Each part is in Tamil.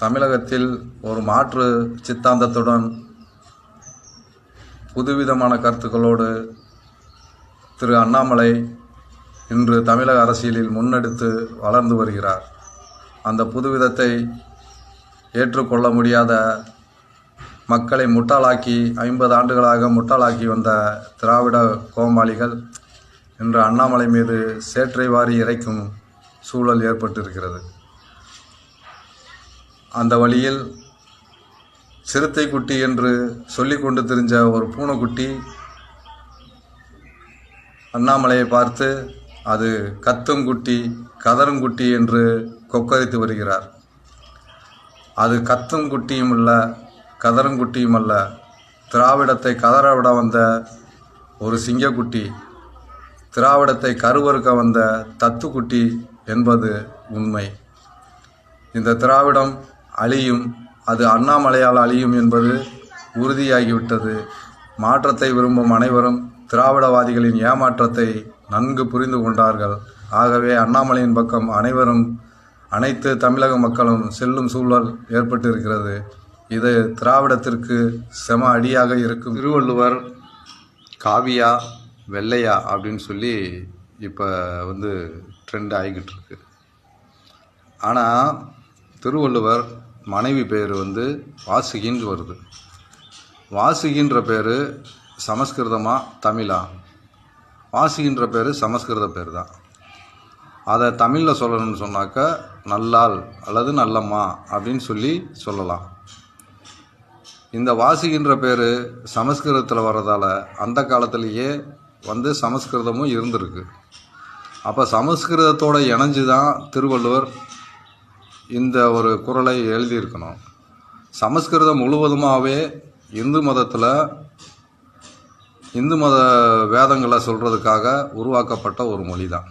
தமிழகத்தில் ஒரு மாற்று சித்தாந்தத்துடன் புதுவிதமான கருத்துக்களோடு திரு அண்ணாமலை இன்று தமிழக அரசியலில் முன்னெடுத்து வளர்ந்து வருகிறார். அந்த புதுவிதத்தை ஏற்றுக்கொள்ள முடியாத மக்களை முட்டாளாக்கி ஐம்பது ஆண்டுகளாக முட்டாளாக்கி வந்த திராவிட கோமாளிகள் இன்று அண்ணாமலை மீது சேற்றை வாரி இறைக்கும் சூழல் ஏற்பட்டிருக்கிறது. அந்த வழியில் சிறுத்தை குட்டி என்று சொல்லி கொண்டு திரிஞ்ச ஒரு பூனைக்குட்டி அண்ணாமலையை பார்த்து அது கத்தும் குட்டி கதரும் குட்டி என்று கொக்கரித்து வருகிறார். அது கத்தும் குட்டியும் அல்ல கதரும் குட்டியும் அல்ல. திராவிடத்தை கதற விட வந்த ஒரு சிங்கக்குட்டி திராவிடத்தை கருவறுக்க வந்த தத்துக்குட்டி என்பது உண்மை. இந்த திராவிடம் அழியும். அது அண்ணாமலையால் அழியும் என்பது உறுதியாகிவிட்டது. மாற்றத்தை விரும்பும் அனைவரும் திராவிடவாதிகளின் ஏமாற்றத்தை நன்கு புரிந்து கொண்டார்கள். ஆகவே அண்ணாமலையின் பக்கம் அனைவரும் அனைத்து தமிழக மக்களும் செல்லும் சூழல் ஏற்பட்டிருக்கிறது. இது திராவிடத்திற்கு செம அடியாக இருக்கும். திருவள்ளுவர் காவியா வெள்ளையா அப்படின்னு சொல்லி இப்போ வந்து ட்ரெண்ட் ஆகிக்கிட்டு இருக்கு. ஆனால் திருவள்ளுவர் மனைவி பேர் வந்து வாசுகின்னு வருது. வாசுகின்ற பேர் சமஸ்கிருதமா தமிழா? வாசுகின்ற பேர் சமஸ்கிருத பேர் தான் அதை தமிழில் சொல்லணும்னு சொன்னாக்க நல்லாள் அல்லது நல்லம்மா அப்படின்னு சொல்லி சொல்லலாம். இந்த வாசுகின்ற பேர் சமஸ்கிருதத்தில் வர்றதால அந்த காலத்திலேயே வந்து சமஸ்கிருதமும் இருந்திருக்கு. அப்போ சமஸ்கிருதத்தோடு இணைஞ்சு தான் திருவள்ளுவர் இந்த ஒரு குறளை எழுதியிருக்கணும். சமஸ்கிருதம் முழுவதுமாகவே இந்து மதத்தில் இந்து மத வேதங்களை சொல்கிறதுக்காக உருவாக்கப்பட்ட ஒரு மொழி தான்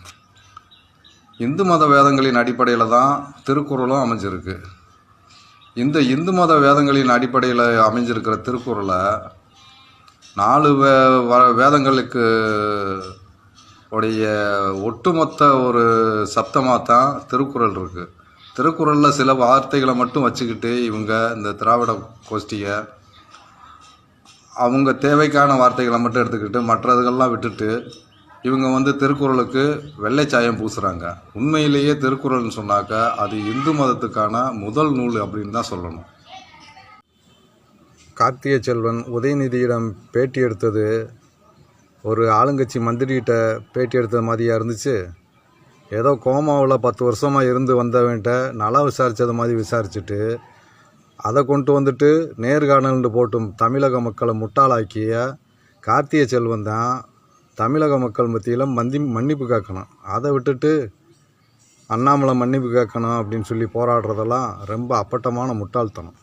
இந்து மத வேதங்களின் அடிப்படையில் தான் திருக்குறளும் அமைஞ்சிருக்கு. இந்த இந்து மத வேதங்களின் அடிப்படையில் அமைஞ்சிருக்கிற திருக்குறளை நாலு வே வ- வேதங்களுக்கு உடைய ஒட்டுமொத்த ஒரு சப்தமாக தான் திருக்குறள் இருக்குது திருக்குறளில் சில வார்த்தைகளை மட்டும் வச்சுக்கிட்டு இவங்க இந்த திராவிட கோஷ்டியை அவங்க தேவைக்கான வார்த்தைகளை மட்டும் எடுத்துக்கிட்டு மற்றதுகள்லாம் விட்டுட்டு இவங்க வந்து திருக்குறளுக்கு வெள்ளைச்சாயம் பூசுகிறாங்க உண்மையிலேயே திருக்குறள்னு சொன்னாக்க அது இந்து மதத்துக்கான முதல் நூல் அப்படின்னு தான் சொல்லணும். கார்த்திகை செல்வன் உதயநிதியிடம் பேட்டி எடுத்தது ஒரு ஆளுங்கட்சி மந்திரிகிட்ட பேட்டி எடுத்தது மாதிரியா இருந்துச்சு? ஏதோ கோமாவில் பத்து வருஷமாக இருந்து வந்தவன்ட்ட நல்லா விசாரித்தது மாதிரி விசாரிச்சுட்டு அதை கொண்டு வந்துட்டு நேர்காணல்னு போட்டும் தமிழக மக்களை முட்டாளாக்கிய கார்த்திகை செல்வன் தான் தமிழக மக்கள் மத்தியில் மந்தி மன்னிப்பு கேட்கணும். அதை விட்டுட்டு அண்ணாமலை மன்னிப்பு கேட்கணும் அப்படின்னு சொல்லி போராடுறதெல்லாம் ரொம்ப அப்பட்டமான முட்டாள்தனம்.